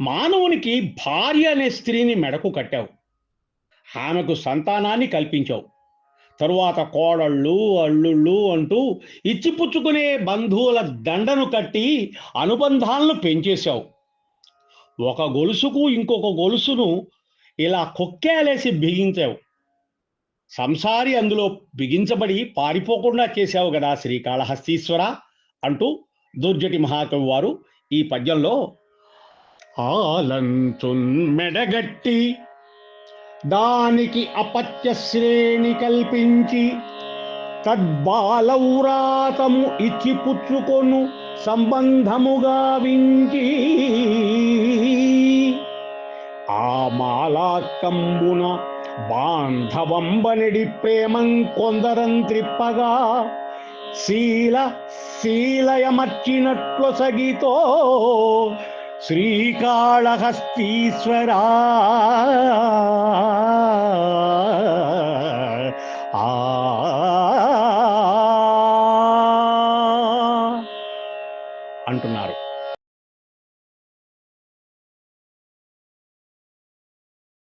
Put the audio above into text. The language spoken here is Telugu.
మానవునికి భార్య అనే స్త్రీని మెడకు కట్టావు. ఆమెకు సంతానాన్ని కల్పించావు. తరువాత కోడళ్ళు అల్లుళ్ళు అంటూ ఇచ్చిపుచ్చుకునే బంధువుల దండను కట్టి అనుబంధాలను పెంచేశావు. ఒక గొలుసుకు ఇంకొక గొలుసును ఇలా కొక్కేలేసి బిగించావు. సంసారి అందులో బిగించబడి పారిపోకుండా చేశావు కదా శ్రీకాళహస్తీశ్వర అంటూ దుర్జటి మహాకవి వారు ఈ పద్యంలో ఆలంచున్ మెడగట్టి దానికి అపత్య శ్రేణి కల్పించి తద్బాలౌరాతము ఇచ్చి పుచ్చుకొను సంబంధముగా వించి. ఆ మాలాకంబున బాంధవంబనడి ప్రేమం కొందరం త్రిప్పగా శీల శీలయమర్చినట్లు సగితో శ్రీకాళహస్తీశ్వరా. అంటున్నారు.